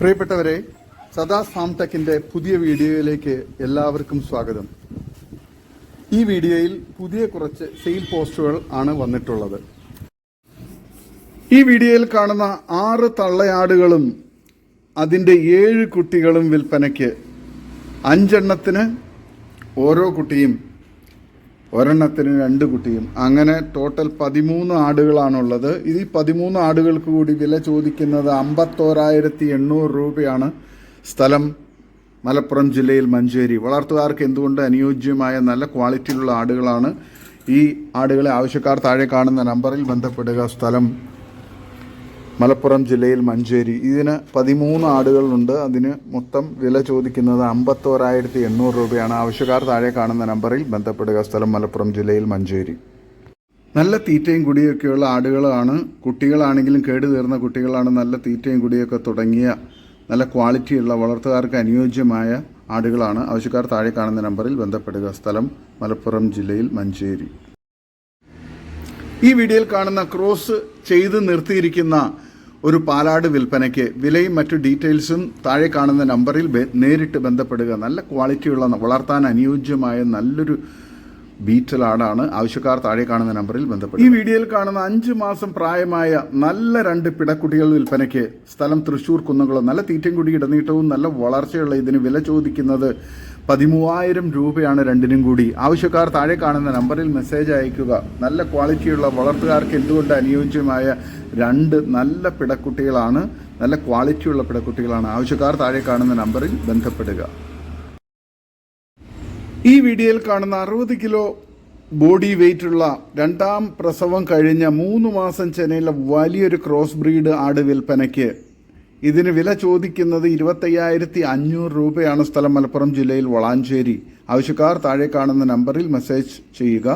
പ്രിയപ്പെട്ടവരെ സദാ ഫാം ടെക്കിന്റെ പുതിയ വീഡിയോയിലേക്ക് എല്ലാവർക്കും സ്വാഗതം. ഈ വീഡിയോയിൽ പുതിയ കുറച്ച് സെയിൽ പോസ്റ്റുകൾ ആണ് വന്നിട്ടുള്ളത്. ഈ വീഡിയോയിൽ കാണുന്ന ആറ് തള്ളയാടുകളും അതിന്റെ ഏഴ് കുട്ടികളും വിൽപ്പനയ്ക്ക് അഞ്ചെണ്ണത്തിന് ഓരോ കുട്ടിയും ഒരെണ്ണത്തിന് രണ്ട് കുട്ടിയും. അങ്ങനെ ടോട്ടൽ പതിമൂന്ന് ആടുകളാണുള്ളത്. ഇത് ഈ പതിമൂന്ന് ആടുകൾക്ക് കൂടി വില ചോദിക്കുന്നത് അമ്പത്തോരായിരത്തി എണ്ണൂറ് രൂപയാണ്. സ്ഥലം മലപ്പുറം ജില്ലയിൽ മഞ്ചേരി. വളർത്തുകാർക്ക് എന്തുകൊണ്ട് അനുയോജ്യമായ നല്ല ക്വാളിറ്റിയിലുള്ള ആടുകളാണ്? ഈ ആടുകളെ ആവശ്യക്കാർ താഴെ കാണുന്ന നമ്പറിൽ ബന്ധപ്പെടുക. സ്ഥലം മലപ്പുറം ജില്ലയിൽ മഞ്ചേരി. ഇതിന് പതിമൂന്ന് ആടുകളുണ്ട്. അതിന് മൊത്തം വില ചോദിക്കുന്നത് അമ്പത്തോരായിരത്തി എണ്ണൂറ് രൂപയാണ്. ആവശ്യക്കാർ താഴെ കാണുന്ന നമ്പറിൽ ബന്ധപ്പെടുക. സ്ഥലം മലപ്പുറം ജില്ലയിൽ മഞ്ചേരി. നല്ല തീറ്റയും കുടിയൊക്കെയുള്ള ആടുകളാണ്. കുട്ടികളാണെങ്കിലും കേട് തീർന്ന കുട്ടികളാണ് നല്ല തീറ്റയും കുടിയൊക്കെ തുടങ്ങിയ നല്ല ക്വാളിറ്റിയുള്ള വളർത്തുകാർക്ക് അനുയോജ്യമായ ആടുകളാണ്. ആവശ്യക്കാർ താഴെ കാണുന്ന നമ്പറിൽ ബന്ധപ്പെടുക. സ്ഥലം മലപ്പുറം ജില്ലയിൽ മഞ്ചേരി. ഈ വീഡിയോയിൽ കാണുന്ന ക്രോസ് ചെയ്ത് നിർത്തിയിരിക്കുന്ന ഒരു പാലാട് വിൽപ്പനയ്ക്ക് വിലയും മറ്റു ഡീറ്റെയിൽസും താഴെ കാണുന്ന നമ്പറിൽ നേരിട്ട് ബന്ധപ്പെടുക. നല്ല ക്വാളിറ്റിയുള്ള വളർത്താൻ അനുയോജ്യമായ നല്ലൊരു ബീറ്റൽ ആടാണ് ആവശ്യക്കാർ താഴെ കാണുന്ന നമ്പറിൽ ബന്ധപ്പെടുക. ഈ വീഡിയോയിൽ കാണുന്ന അഞ്ച് മാസം പ്രായമായ നല്ല രണ്ട് പിടക്കുട്ടികൾ വിൽപ്പനയ്ക്ക് സ്ഥലം തൃശ്ശൂർ കുന്നംകുളം. നല്ല തീറ്റയും കുടി ഇടനീട്ടവും നല്ല വളർച്ചയുള്ള ഇതിന് വില ചോദിക്കുന്നത് പതിമൂവായിരം രൂപയാണ് രണ്ടിനും കൂടി. ആവശ്യക്കാർ താഴെ കാണുന്ന നമ്പറിൽ മെസ്സേജ് അയക്കുക നല്ല ക്വാളിറ്റിയുള്ള വളർത്തുകാർക്ക് എന്തുകൊണ്ട് അനുയോജ്യമായ രണ്ട് നല്ല പിടക്കുട്ടികളാണ്? നല്ല ക്വാളിറ്റിയുള്ള പിടക്കുട്ടികളാണ്. ആവശ്യക്കാർ താഴെ കാണുന്ന നമ്പറിൽ ബന്ധപ്പെടുക. ഈ വീഡിയോയിൽ കാണുന്ന അറുപത് കിലോ ബോഡി വെയിറ്റ് ഉള്ള രണ്ടാം പ്രസവം കഴിഞ്ഞ മൂന്ന് മാസം ചെന്നൈയിലെ വലിയൊരു ക്രോസ് ബ്രീഡ് ആട് വിൽപ്പനയ്ക്ക് ഇതിന് വില ചോദിക്കുന്നത് ഇരുപത്തയ്യായിരത്തി അഞ്ഞൂറ് രൂപയാണ് സ്ഥലം മലപ്പുറം ജില്ലയിൽ വളാഞ്ചേരി. ആവശ്യക്കാർ താഴെ കാണുന്ന നമ്പറിൽ മെസ്സേജ് ചെയ്യുക.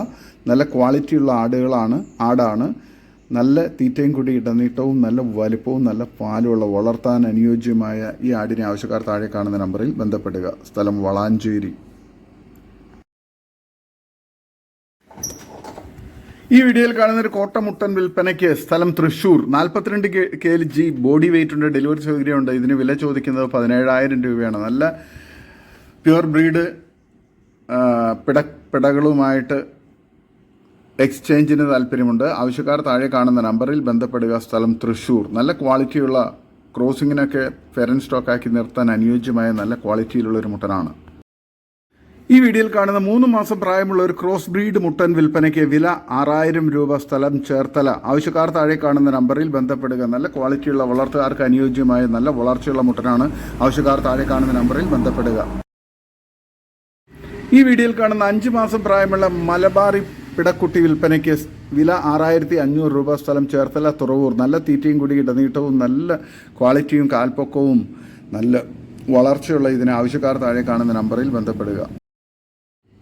നല്ല ക്വാളിറ്റിയുള്ള ആടുകളാണ് ആടാണ്. നല്ല തീറ്റയും കൂടി ഇടനീട്ടവും നല്ല വലിപ്പവും നല്ല പാലുമുള്ള വളർത്താൻ അനുയോജ്യമായ ഈ ആടിനെ ആവശ്യക്കാർ താഴെ കാണുന്ന നമ്പറിൽ ബന്ധപ്പെടുക. സ്ഥലം വളാഞ്ചേരി. ഈ വീഡിയോയിൽ കാണുന്ന ഒരു കോട്ടമുട്ടൻ വിൽപ്പനയ്ക്ക് സ്ഥലം തൃശൂർ നാൽപ്പത്തിരണ്ട് K L G body weight ഉണ്ട് ഡെലിവറി സൗകര്യമുണ്ട് ഇതിന് വില ചോദിക്കുന്നത് പതിനേഴായിരം രൂപയാണ്. നല്ല പ്യുവർ ബ്രീഡ് പിട പിടകളുമായിട്ട് എക്സ്ചേഞ്ചിന് താല്പര്യമുണ്ട്. ആവശ്യക്കാർ താഴെ കാണുന്ന നമ്പറിൽ ബന്ധപ്പെടുക സ്ഥലം തൃശൂർ നല്ല ക്വാളിറ്റിയുള്ള ക്രോസിങ്ങിനൊക്കെ ഫെറൻ സ്റ്റോക്കാക്കി നിർത്താൻ അനുയോജ്യമായ നല്ല ക്വാളിറ്റിയിലുള്ള ഒരു മുട്ടനാണ്. ഈ വീഡിയോയിൽ കാണുന്ന മൂന്ന് മാസം പ്രായമുള്ള ഒരു ക്രോസ് ബ്രീഡ് മുട്ടൻ വിൽപ്പനയ്ക്ക് വില ആറായിരം രൂപ സ്ഥലം ചേർത്തല. ആവശ്യക്കാർ താഴെ കാണുന്ന നമ്പറിൽ ബന്ധപ്പെടുക. നല്ല ക്വാളിറ്റിയുള്ള വളർത്തുകാർക്ക് അനുയോജ്യമായ നല്ല വളർച്ചയുള്ള മുട്ടനാണ് ആവശ്യക്കാർ താഴെ കാണുന്ന നമ്പറിൽ ബന്ധപ്പെടുക. ഈ വീഡിയോയിൽ കാണുന്ന അഞ്ച് മാസം പ്രായമുള്ള മലബാറി പിടക്കുട്ടി വിൽപ്പനയ്ക്ക് വില ആറായിരത്തി അഞ്ഞൂറ് രൂപ സ്ഥലം ചേർത്തല തുറവൂർ. നല്ല തീറ്റയും കൂടി ഇടനീട്ടവും നല്ല ക്വാളിറ്റിയും കാൽപ്പൊക്കവും നല്ല വളർച്ചയുള്ള ഇതിന് ആവശ്യക്കാർ താഴെ കാണുന്ന നമ്പറിൽ ബന്ധപ്പെടുക.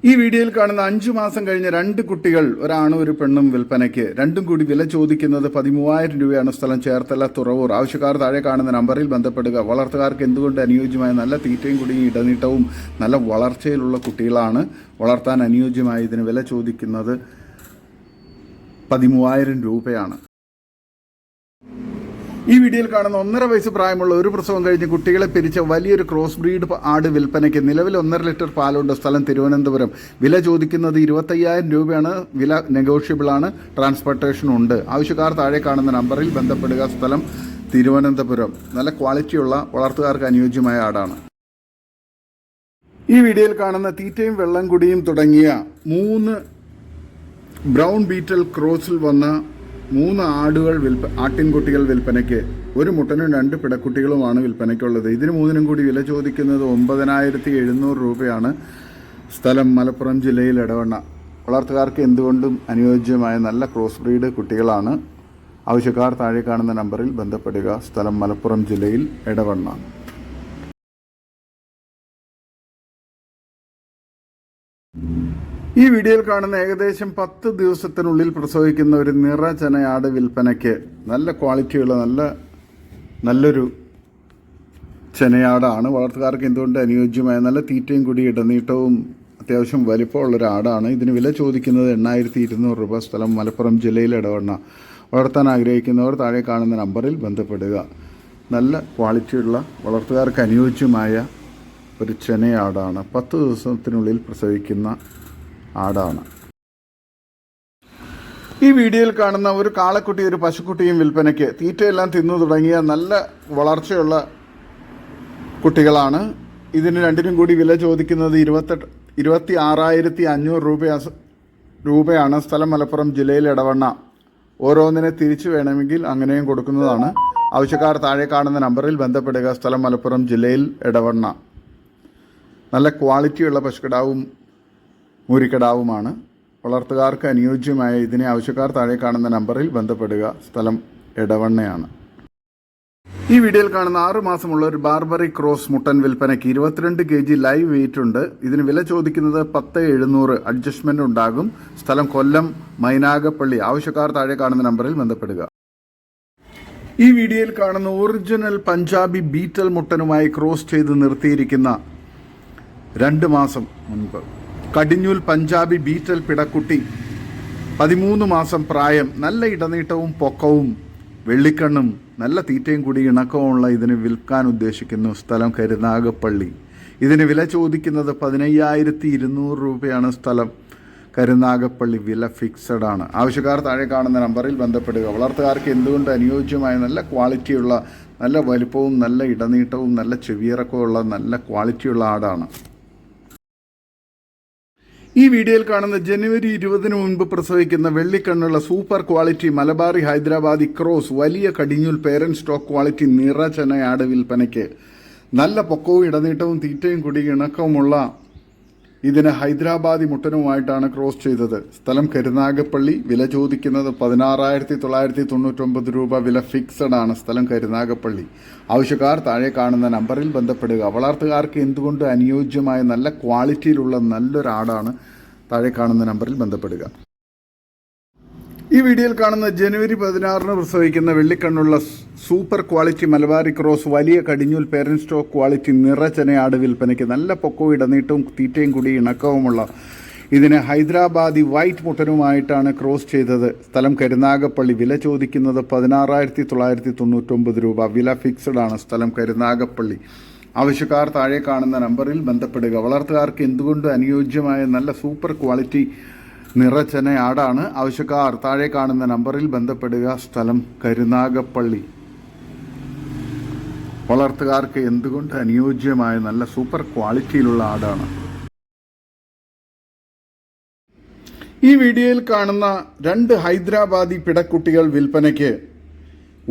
ഈ വീഡിയോയിൽ കാണുന്ന അഞ്ചു മാസം കഴിഞ്ഞ രണ്ട് കുട്ടികൾ ഒരാണും ഒരു പെണ്ണും വിൽപ്പനയ്ക്ക്. രണ്ടും കൂടി വില ചോദിക്കുന്നത് പതിമൂവായിരം രൂപയാണ്. സ്ഥലം ചേർത്തല തുറവൂർ. ആവശ്യക്കാർ താഴെ കാണുന്ന നമ്പറിൽ ബന്ധപ്പെടുക. വളർത്തുകാർക്ക് എന്തുകൊണ്ട് അനുയോജ്യമായ നല്ല തീറ്റയും കുടിയും ഇടനീട്ടവും നല്ല വളർച്ചയിലുള്ള കുട്ടികളാണ് വളർത്താൻ അനുയോജ്യമായ ഇതിന് വില ചോദിക്കുന്നത് പതിമൂവായിരം രൂപയാണ്. ഈ വീഡിയോയിൽ കാണുന്ന ഒന്നര വയസ്സ് പ്രായമുള്ള ഒരു പ്രസവം കഴിഞ്ഞ് കുട്ടികളെ പിരിച്ച വലിയൊരു ക്രോസ് ബ്രീഡ് ആട് വിൽപ്പനയ്ക്ക് നിലവിൽ ഒന്നര ലിറ്റർ പാലുണ്ട് സ്ഥലം തിരുവനന്തപുരം. വില ചോദിക്കുന്നത് ഇരുപത്തയ്യായിരം രൂപയാണ്. വില നെഗോഷ്യബിൾ ആണ്. ട്രാൻസ്പോർട്ടേഷൻ ഉണ്ട്. ആവശ്യക്കാർ താഴെ കാണുന്ന നമ്പറിൽ ബന്ധപ്പെടുക സ്ഥലം തിരുവനന്തപുരം. നല്ല ക്വാളിറ്റിയുള്ള വളർത്തുകാർക്ക് അനുയോജ്യമായ ആടാണ്. ഈ വീഡിയോയിൽ കാണുന്ന തീറ്റയും വെള്ളം കുടിയും തുടങ്ങിയ മൂന്ന് ബ്രൗൺ ബീറ്റൽ ക്രോസിൽ വന്ന മൂന്ന് ആടുകൾ വിൽപ്പ ആട്ടിൻകുട്ടികൾ വിൽപ്പനയ്ക്ക് ഒരു മുട്ടനും രണ്ട് പിടക്കുട്ടികളുമാണ് വിൽപ്പനയ്ക്കുള്ളത്. ഇതിന് മൂന്നിനും കൂടി വില ചോദിക്കുന്നത് ഒമ്പതിനായിരത്തി എഴുന്നൂറ് രൂപയാണ്. സ്ഥലം മലപ്പുറം ജില്ലയിൽ ഇടവണ്ണ വളർത്തുകാർക്ക് എന്തുകൊണ്ടും അനുയോജ്യമായ നല്ല ക്രോസ് ബ്രീഡ് കുട്ടികളാണ്. ആവശ്യക്കാർ താഴെ കാണുന്ന നമ്പറിൽ ബന്ധപ്പെടുക. സ്ഥലം മലപ്പുറം ജില്ലയിൽ ഇടവണ്ണ ഈ വീഡിയോയിൽ കാണുന്ന ഏകദേശം പത്ത് ദിവസത്തിനുള്ളിൽ പ്രസവിക്കുന്ന ഒരു നിറചനയാട് വിൽപ്പനയ്ക്ക് നല്ല ക്വാളിറ്റിയുള്ള നല്ല നല്ലൊരു ചെനയാടാണ്. വളർത്തുകാർക്ക് എന്തുകൊണ്ട് അനുയോജ്യമായ നല്ല തീറ്റയും കൂടി ഇടനീട്ടവും അത്യാവശ്യം വലിപ്പമുള്ള ഒരു ആടാണ്. ഇതിന് വില ചോദിക്കുന്നത് എണ്ണായിരത്തി ഇരുന്നൂറ് രൂപ സ്ഥലം മലപ്പുറം ജില്ലയിലെ ഇടവണ്ണ. വളർത്താൻ ആഗ്രഹിക്കുന്നവർ താഴെ കാണുന്ന നമ്പറിൽ ബന്ധപ്പെടുക. നല്ല ക്വാളിറ്റിയുള്ള വളർത്തുകാർക്ക് അനുയോജ്യമായ ഒരു ചെനയാടാണ്. പത്ത് ദിവസത്തിനുള്ളിൽ പ്രസവിക്കുന്ന ആടാണ്. ഈ വീഡിയോയിൽ കാണുന്ന ഒരു കാളക്കുട്ടി ഒരു പശുക്കുട്ടിയും വിൽപ്പനയ്ക്ക് തീറ്റയെല്ലാം തിന്നു തുടങ്ങിയ നല്ല വളർച്ചയുള്ള കുട്ടികളാണ്. ഇതിന് രണ്ടിനും കൂടി വില ചോദിക്കുന്നത് ഇരുപത്തെട്ട് ഇരുപത്തി ആറായിരത്തി അഞ്ഞൂറ് രൂപ രൂപയാണ് സ്ഥലം മലപ്പുറം ജില്ലയിൽ ഇടവണ്ണ ഓരോന്നിനെ തിരിച്ചു വേണമെങ്കിൽ അങ്ങനെയും കൊടുക്കുന്നതാണ്. ആവശ്യക്കാർ താഴെ കാണുന്ന നമ്പറിൽ ബന്ധപ്പെടുക. സ്ഥലം മലപ്പുറം ജില്ലയിൽ ഇടവണ്ണ നല്ല ക്വാളിറ്റിയുള്ള പശുക്കിടാവും മൂരിക്കിടാവുമാണ്. വളർത്തുകാർക്ക് അനുയോജ്യമായ ഇതിനെ ആവശ്യക്കാർ താഴെ കാണുന്ന നമ്പറിൽ ബന്ധപ്പെടുക. സ്ഥലം എടവണ്ണയാണ്. ഈ വീഡിയോയിൽ കാണുന്ന ആറ് മാസമുള്ള ഒരു ബാർബറി ക്രോസ് മുട്ടൻ വിൽപ്പനയ്ക്ക് ഇരുപത്തിരണ്ട് കെ ജി ലൈവ് വെയിറ്റ് ഉണ്ട്. ഇതിന് വില ചോദിക്കുന്നത് പത്ത് എഴുന്നൂറ്. അഡ്ജസ്റ്റ്മെന്റ് ഉണ്ടാകും. സ്ഥലം കൊല്ലം മൈനാഗപ്പള്ളി. ആവശ്യക്കാർ താഴെ കാണുന്ന നമ്പറിൽ ബന്ധപ്പെടുക. ഈ വീഡിയോയിൽ കാണുന്ന ഒറിജിനൽ പഞ്ചാബി ബീറ്റൽ മുട്ടനുമായി ക്രോസ് ചെയ്ത് നിർത്തിയിരിക്കുന്ന രണ്ട് മാസം മുൻപ്. കടിഞ്ഞൂൽ പഞ്ചാബി ബീറ്റൽ പിടക്കുട്ടി. പതിമൂന്ന് മാസം പ്രായം നല്ല ഇടനീട്ടവും പൊക്കവും വെള്ളിക്കണ്ണും നല്ല തീറ്റയും കൂടി ഇണക്കവുമുള്ള ഇതിന് വിൽക്കാൻ ഉദ്ദേശിക്കുന്നു സ്ഥലം കരുനാഗപ്പള്ളി ഇതിന് വില ചോദിക്കുന്നത് പതിനയ്യായിരത്തി ഇരുന്നൂറ് രൂപയാണ് സ്ഥലം. കരുനാഗപ്പള്ളി വില ഫിക്സഡ് ആണ്. ആവശ്യക്കാർ താഴെ കാണുന്ന നമ്പറിൽ ബന്ധപ്പെടുക. വളർത്തുകാർക്ക് എന്തുകൊണ്ട് അനുയോജ്യമായ നല്ല ക്വാളിറ്റിയുള്ള നല്ല വലുപ്പവും നല്ല ഇടനീട്ടവും നല്ല ചെവിയിറക്കമുള്ള നല്ല ക്വാളിറ്റിയുള്ള ആടാണ്. ഈ വീഡിയോയിൽ കാണുന്ന ജനുവരി ഇരുപതിന് മുൻപ് പ്രസവിക്കുന്ന വെള്ളിക്കണ്ണുള്ള super quality Malabari Hyderabadi cross വലിയ കടിഞ്ഞൂൽ പേരൻ സ്റ്റോക്ക് ക്വാളിറ്റി നിറചനയാട് വിൽപ്പനയ്ക്ക്. നല്ല പൊക്കവും ഇടനീട്ടവും തീറ്റയും കുടി ഇണക്കവുമുള്ള ഇതിന് ഹൈദരാബാദി മുട്ടനുമായിട്ടാണ് ക്രോസ് ചെയ്തത്. സ്ഥലം കരുനാഗപ്പള്ളി വില ചോദിക്കുന്നത് പതിനാറായിരത്തി തൊള്ളായിരത്തി തൊണ്ണൂറ്റൊമ്പത് രൂപ വില ഫിക്സഡ് ആണ് സ്ഥലം കരുനാഗപ്പള്ളി. ആവശ്യക്കാർ താഴെ കാണുന്ന നമ്പറിൽ ബന്ധപ്പെടുക. വളർത്തുകാർക്ക് എന്തുകൊണ്ട് അനുയോജ്യമായ നല്ല ക്വാളിറ്റിയിലുള്ള നല്ലൊരാടാണ് താഴെ കാണുന്ന നമ്പറിൽ ബന്ധപ്പെടുക. ഈ വീഡിയോയിൽ കാണുന്ന ജനുവരി പതിനാറിന് പ്രസവിക്കുന്ന വെള്ളിക്കണ്ണുള്ള സൂപ്പർ ക്വാളിറ്റി മലബാറി ക്രോസ് വലിയ കടിഞ്ഞൂൽ പേരൻ സ്റ്റോക്ക് ക്വാളിറ്റി നിറച്ചനയാട് വിൽപ്പനയ്ക്ക് നല്ല പൊക്കവും ഇടനീട്ടവും തീറ്റയും കൂടി ഇണക്കവുമുള്ള ഇതിനെ ഹൈദരാബാദി വൈറ്റ് മുട്ടനുമായിട്ടാണ് ക്രോസ് ചെയ്തത്. സ്ഥലം കരുനാഗപ്പള്ളി വില ചോദിക്കുന്നത് പതിനാറായിരത്തി തൊള്ളായിരത്തി തൊണ്ണൂറ്റൊമ്പത് രൂപ. വില ഫിക്സഡ് ആണ് സ്ഥലം കരുനാഗപ്പള്ളി. ആവശ്യക്കാർ താഴെ കാണുന്ന നമ്പറിൽ ബന്ധപ്പെടുക. വളർത്തുകാർക്ക് എന്തുകൊണ്ടും അനുയോജ്യമായ നല്ല സൂപ്പർ ക്വാളിറ്റി നിറച്ചന ആടാണ്. ആവശ്യക്കാർ താഴെ കാണുന്ന നമ്പറിൽ ബന്ധപ്പെടുക. സ്ഥലം കരുനാഗപ്പള്ളി. വളർത്തുകാർക്ക് എന്തുകൊണ്ട് അനുയോജ്യമായ നല്ല സൂപ്പർ ക്വാളിറ്റിയിലുള്ള ആടാണ്? ഈ വീഡിയോയിൽ കാണുന്ന രണ്ട് ഹൈദരാബാദി പിടക്കുട്ടികൾ വിൽപ്പനയ്ക്ക്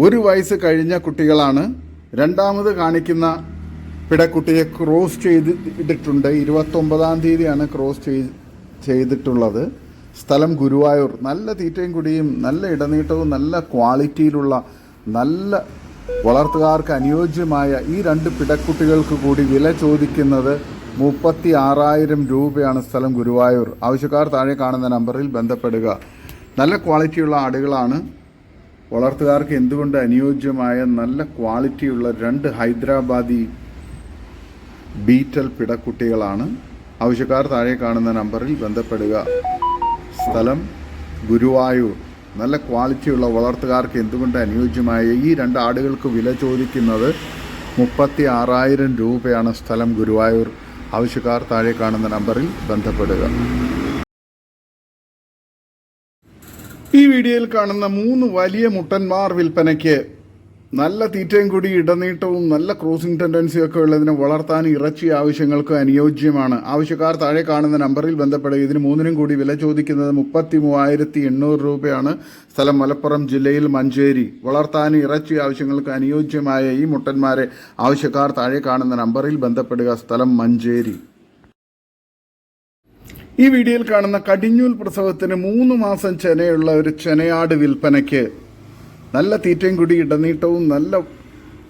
ഒരു വയസ്സ് കഴിഞ്ഞ കുട്ടികളാണ്. രണ്ടാമത് കാണിക്കുന്ന പിടക്കുട്ടിയെ ക്രോസ് ചെയ്തിട്ടുണ്ട് ഇരുപത്തൊമ്പതാം തീയതിയാണ് ക്രോസ് ചെയ്ത് ചെയ്തിട്ടുള്ളത്. സ്ഥലം ഗുരുവായൂർ. നല്ല തീറ്റയും കുടിയും നല്ല ഇടനീട്ടവും നല്ല ക്വാളിറ്റിയിലുള്ള നല്ല വളർത്തുകാർക്ക് അനുയോജ്യമായ ഈ രണ്ട് പിടക്കുട്ടികൾക്ക് കൂടി വില ചോദിക്കുന്നത് മുപ്പത്തി ആറായിരം രൂപയാണ് സ്ഥലം ഗുരുവായൂർ. ആവശ്യക്കാർ താഴെ കാണുന്ന നമ്പറിൽ ബന്ധപ്പെടുക. നല്ല ക്വാളിറ്റിയുള്ള ആടുകളാണ്. വളർത്തുകാർക്ക് എന്തുകൊണ്ട് അനുയോജ്യമായ നല്ല ക്വാളിറ്റിയുള്ള രണ്ട് ഹൈദരാബാദി ബീറ്റൽ പിടക്കുട്ടികളാണ്. ആവശ്യക്കാർ താഴെ കാണുന്ന നമ്പറിൽ ബന്ധപ്പെടുക. സ്ഥലം ഗുരുവായൂർ. നല്ല ക്വാളിറ്റിയുള്ള വളർത്തുകാർക്ക് എന്തുകൊണ്ട് അനുയോജ്യമായ ഈ രണ്ട് ആടുകൾക്ക് വില ചോദിക്കുന്നത് മുപ്പത്തി ആറായിരം രൂപയാണ് സ്ഥലം ഗുരുവായൂർ. ആവശ്യക്കാർ താഴെ കാണുന്ന നമ്പറിൽ ബന്ധപ്പെടുക. ഈ വീഡിയോയിൽ കാണുന്ന മൂന്ന് വലിയ മുട്ടന്മാർ വിൽപ്പനയ്ക്ക് നല്ല തീറ്റയും കൂടി ഇടനീട്ടവും നല്ല ക്രോസിംഗ് ടെൻഡൻസിയും ഒക്കെ ഉള്ളതിനെ വളർത്താൻ ഇറച്ചി ആവശ്യങ്ങൾക്ക് അനുയോജ്യമാണ്. ആവശ്യക്കാർ താഴെ കാണുന്ന നമ്പറിൽ ബന്ധപ്പെടുക. ഇതിന് മൂന്നിനും കൂടി വില ചോദിക്കുന്നത് മുപ്പത്തി മൂവായിരത്തി എണ്ണൂറ് രൂപയാണ്. സ്ഥലം മലപ്പുറം ജില്ലയിൽ മഞ്ചേരി. വളർത്താൻ ഇറച്ചി ആവശ്യങ്ങൾക്ക് അനുയോജ്യമായ ഈ മുട്ടന്മാരെ ആവശ്യക്കാർ താഴെ കാണുന്ന നമ്പറിൽ ബന്ധപ്പെടുക. സ്ഥലം മഞ്ചേരി. ഈ വീഡിയോയിൽ കാണുന്ന കടിഞ്ഞൂൽ പ്രസവത്തിന് മൂന്ന് മാസം ചെനയുള്ള ഒരു ചെനയാട് വിൽപ്പനയ്ക്ക് നല്ല തീറ്റയും കൂടി ഇടനീട്ടവും നല്ല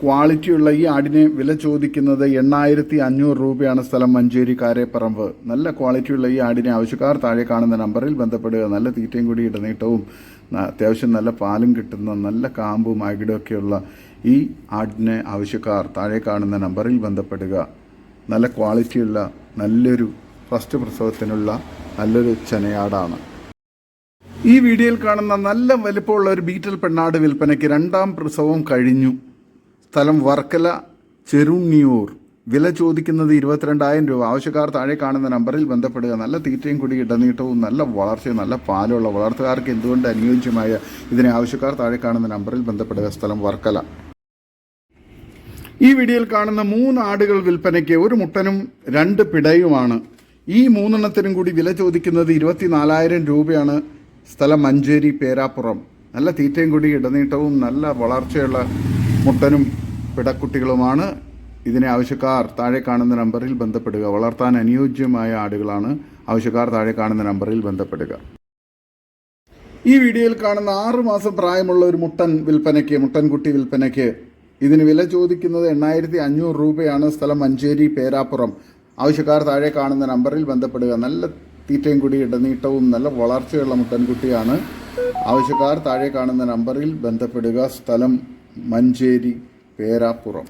ക്വാളിറ്റിയുള്ള ഈ ആടിനെ വില ചോദിക്കുന്നത് എണ്ണായിരത്തി അഞ്ഞൂറ് രൂപയാണ് സ്ഥലം മഞ്ചേരി കാരേപ്പറമ്പ്. നല്ല ക്വാളിറ്റിയുള്ള ഈ ആടിനെ ആവശ്യക്കാർ താഴെ കാണുന്ന നമ്പറിൽ ബന്ധപ്പെടുക. നല്ല തീറ്റയും കൂടി ഇടനീട്ടവും അത്യാവശ്യം നല്ല പാലും കിട്ടുന്ന നല്ല കാമ്പും അകിടൊക്കെയുള്ള ഈ ആടിനെ ആവശ്യക്കാർ താഴെ കാണുന്ന നമ്പറിൽ ബന്ധപ്പെടുക. നല്ല ക്വാളിറ്റിയുള്ള നല്ലൊരു ഫസ്റ്റ് പ്രസവത്തിനുള്ള നല്ലൊരു ചെനയാടാണ്. ഈ വീഡിയോയിൽ കാണുന്ന നല്ല വലിപ്പമുള്ള ഒരു ബീറ്റൽ പെണ്ണാട് വിൽപ്പനയ്ക്ക് രണ്ടാം പ്രസവം കഴിഞ്ഞു. സ്ഥലം വർക്കല ചെറുണ്ണിയൂർ. വില ചോദിക്കുന്നത് ഇരുപത്തിരണ്ടായിരം രൂപ. ആവശ്യക്കാർ താഴെ കാണുന്ന നമ്പറിൽ ബന്ധപ്പെടുക. നല്ല തീറ്റയും കൂടി ഇടനീട്ടവും നല്ല വളർച്ചയും നല്ല പാലുള്ള വളർത്തുകാർക്ക് എന്തുകൊണ്ട് അനുയോജ്യമായ ഇതിനെ ആവശ്യക്കാർ താഴെ കാണുന്ന നമ്പറിൽ ബന്ധപ്പെടുക? സ്ഥലം വർക്കല. ഈ വീഡിയോയിൽ കാണുന്ന മൂന്ന് ആടുകൾ വിൽപ്പനയ്ക്ക് ഒരു മുട്ടനും രണ്ട് പിടയുമാണ്. ഈ മൂന്നെണ്ണത്തിനും കൂടി വില ചോദിക്കുന്നത് ഇരുപത്തിനാലായിരം രൂപയാണ്. സ്ഥലം മഞ്ചേരി പേരാപ്പുറം. നല്ല തീറ്റയും കൂടി ഇടനീട്ടവും നല്ല വളർച്ചയുള്ള മുട്ടനും പിടക്കുട്ടികളുമാണ് ഇതിനെ ആവശ്യക്കാർ താഴെ കാണുന്ന നമ്പറിൽ ബന്ധപ്പെടുക. വളർത്താൻ അനുയോജ്യമായ ആടുകളാണ് ആവശ്യക്കാർ താഴെ കാണുന്ന നമ്പറിൽ ബന്ധപ്പെടുക. ഈ വീഡിയോയിൽ കാണുന്ന ആറ് മാസം പ്രായമുള്ള ഒരു മുട്ടൻ വിൽപ്പനയ്ക്ക് മുട്ടൻകുട്ടി വിൽപ്പനയ്ക്ക് ഇതിന് വില ചോദിക്കുന്നത് എണ്ണായിരത്തി അഞ്ഞൂറ് രൂപയാണ്. സ്ഥലം മഞ്ചേരി പേരാപ്പുറം. ആവശ്യക്കാർ താഴെ കാണുന്ന നമ്പറിൽ ബന്ധപ്പെടുക. നല്ല തീറ്റയും കൂടി ഇടനീട്ടവും നല്ല വളർച്ചയുള്ള മുട്ടൻകുട്ടിയാണ് ആവശ്യക്കാർ താഴെ കാണുന്ന നമ്പറിൽ ബന്ധപ്പെടുക. സ്ഥലം മഞ്ചേരി പേരാപ്പുറം.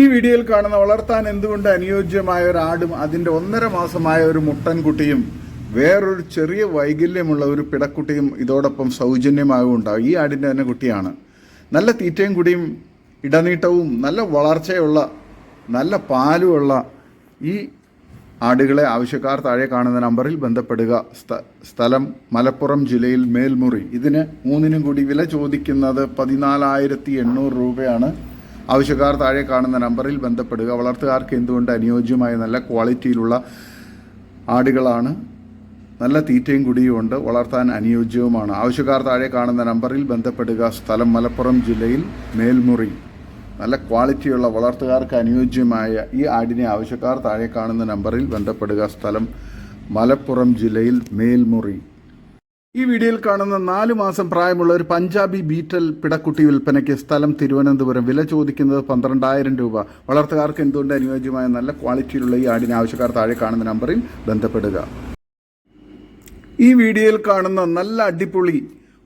ഈ വീഡിയോയിൽ കാണുന്ന വളർത്താൻ എന്തുകൊണ്ട് അനുയോജ്യമായ ഒരു ആടും അതിന്റെ ഒന്നര മാസമായ ഒരു മുട്ടൻകുട്ടിയും വേറൊരു ചെറിയ വൈകല്യമുള്ള ഒരു പിടക്കുട്ടിയും ഇതോടൊപ്പം സൗജന്യമായും ഉണ്ടാവും ഈ ആടിന്റെ തന്നെ കുട്ടിയാണ്. നല്ല തീറ്റയും കുടിയും ഇടനീട്ടവും നല്ല വളർച്ചയുള്ള നല്ല പാലുമുള്ള ഈ ആടുകളെ ആവശ്യക്കാർ താഴെ കാണുന്ന നമ്പറിൽ ബന്ധപ്പെടുക. സ്ഥ- സ്ഥലം മലപ്പുറം ജില്ലയിൽ മേൽമുറി. ഇതിന് മൂന്നിനും കൂടി വില ചോദിക്കുന്നത് പതിനാലായിരത്തി എണ്ണൂറ് രൂപയാണ്. ആവശ്യക്കാർ താഴെ കാണുന്ന നമ്പറിൽ ബന്ധപ്പെടുക. വളർത്തുകാർക്ക് എന്തുകൊണ്ട് അനുയോജ്യമായ നല്ല ക്വാളിറ്റിയിലുള്ള ആടുകളാണ്? നല്ല തീറ്റയും കുടിയും ഉണ്ട്. വളർത്താൻ അനുയോജ്യവുമാണ്. ആവശ്യക്കാർ താഴെ കാണുന്ന നമ്പറിൽ ബന്ധപ്പെടുക. സ്ഥലം മലപ്പുറം ജില്ലയിൽ മേൽമുറി. നല്ല ക്വാളിറ്റിയുള്ള വളർത്തുകാർക്ക് അനുയോജ്യമായ ഈ ആടിനെ ആവശ്യക്കാർ താഴെ കാണുന്ന നമ്പറിൽ ബന്ധപ്പെടുക. സ്ഥലം മലപ്പുറം ജില്ലയിൽ മേൽമുറി. ഈ വീഡിയോയിൽ കാണുന്ന നാല് മാസം പ്രായമുള്ള ഒരു പഞ്ചാബി ബീറ്റൽ പിടക്കുട്ടി വിൽപ്പനയ്ക്ക് സ്ഥലം തിരുവനന്തപുരം. വില ചോദിക്കുന്നത് പന്ത്രണ്ടായിരം രൂപ. വളർത്തുകാർക്ക് എന്തുകൊണ്ട് അനുയോജ്യമായ നല്ല ക്വാളിറ്റിയിലുള്ള ഈ ആടിനെ ആവശ്യക്കാർ താഴെ കാണുന്ന നമ്പറിൽ ബന്ധപ്പെടുക. ഈ വീഡിയോയിൽ കാണുന്ന നല്ല അടിപൊളി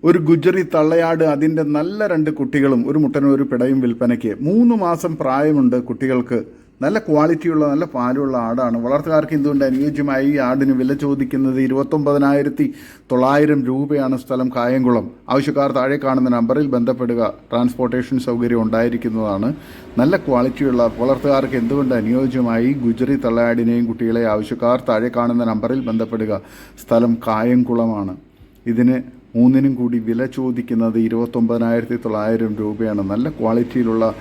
ഒരു ഗുജറി തള്ളയാട് അതിന്റെ നല്ല രണ്ട് കുട്ടികളും ഒരു മുട്ടനും ഒരു പിടയും വിൽപ്പനയ്ക്ക്. മൂന്ന് മാസം പ്രായമുണ്ട് കുട്ടികൾക്ക്. നല്ല ക്വാളിറ്റിയുള്ള നല്ല പാലുള്ള ആടാണ്. വളർത്തുകാർക്ക് എന്തുകൊണ്ട് അനുയോജ്യമായ ഈ ആടിന് വില ചോദിക്കുന്നത്? ഇരുപത്തൊമ്പതിനായിരത്തി തൊള്ളായിരം രൂപയാണ് സ്ഥലം കായംകുളം. ആവശ്യക്കാർ താഴെ കാണുന്ന നമ്പറിൽ ബന്ധപ്പെടുക. ട്രാൻസ്പോർട്ടേഷൻ സൗകര്യം ഉണ്ടായിരിക്കുന്നതാണ്. നല്ല ക്വാളിറ്റിയുള്ള വളർത്തുകാർക്ക് എന്തുകൊണ്ട് അനുയോജ്യമായി ഗുജറി തള്ളയാടിനെയും കുട്ടികളെ ആവശ്യക്കാർ താഴെ കാണുന്ന നമ്പറിൽ ബന്ധപ്പെടുക. സ്ഥലം കായംകുളമാണ്. ഇതിന് മൂന്നിനും കൂടി വില ചോദിക്കുന്നത് ഇരുപത്തൊമ്പതിനായിരത്തി തൊള്ളായിരം രൂപയാണ്. നല്ല ക്വാളിറ്റിയിലുള്ള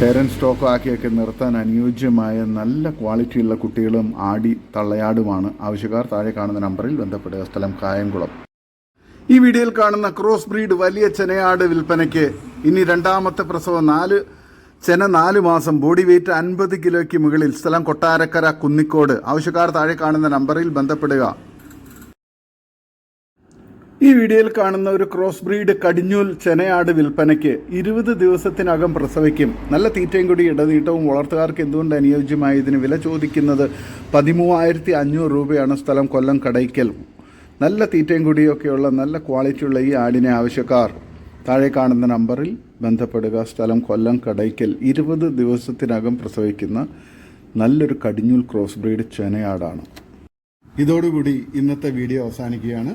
പേരൻ സ്റ്റോക്ക് ആക്കിയൊക്കെ നിർത്താൻ അനുയോജ്യമായ നല്ല ക്വാളിറ്റിയുള്ള കുട്ടികളും ആടി തള്ളയാടുമാണ്. ആവശ്യക്കാർ താഴെ കാണുന്ന നമ്പറിൽ ബന്ധപ്പെടുക. സ്ഥലം കായംകുളം. ഈ വീഡിയോയിൽ കാണുന്ന ക്രോസ് ബ്രീഡ് വലിയ ചെനയാട് വിൽപ്പനയ്ക്ക് ഇനി രണ്ടാമത്തെ പ്രസവം നാല് ചെന നാല് മാസം ബോഡി വെയിറ്റ് അൻപത് കിലോയ്ക്ക് മുകളിൽ. സ്ഥലം കൊട്ടാരക്കര കുന്നിക്കോട്. ആവശ്യക്കാർ താഴെ കാണുന്ന നമ്പറിൽ ബന്ധപ്പെടുക. ഈ വീഡിയോയിൽ കാണുന്ന ഒരു ക്രോസ് ബ്രീഡ് കടിഞ്ഞൂൽ ചെനയാട് വിൽപ്പനയ്ക്ക് ഇരുപത് ദിവസത്തിനകം പ്രസവിക്കും നല്ല തീറ്റയും കൂടി ഇടനീട്ടവും വളർത്തുകാർക്ക് എന്തുകൊണ്ട് അനുയോജ്യമായ ഇതിന് വില ചോദിക്കുന്നത്? പതിമൂവായിരത്തി അഞ്ഞൂറ് രൂപയാണ് സ്ഥലം കൊല്ലം കടയ്ക്കൽ. നല്ല തീറ്റയും കൂടിയൊക്കെയുള്ള നല്ല ക്വാളിറ്റി ഉള്ള ഈ ആടിനെ ആവശ്യക്കാർ. താഴെ കാണുന്ന നമ്പറിൽ ബന്ധപ്പെടുക. സ്ഥലം കൊല്ലം കടയ്ക്കൽ. ഇരുപത് ദിവസത്തിനകം പ്രസവിക്കുന്ന നല്ലൊരു കടിഞ്ഞൂൽ ക്രോസ് ബ്രീഡ് ചെനയാടാണ്. ഇതോടുകൂടി ഇന്നത്തെ വീഡിയോ അവസാനിക്കുകയാണ്.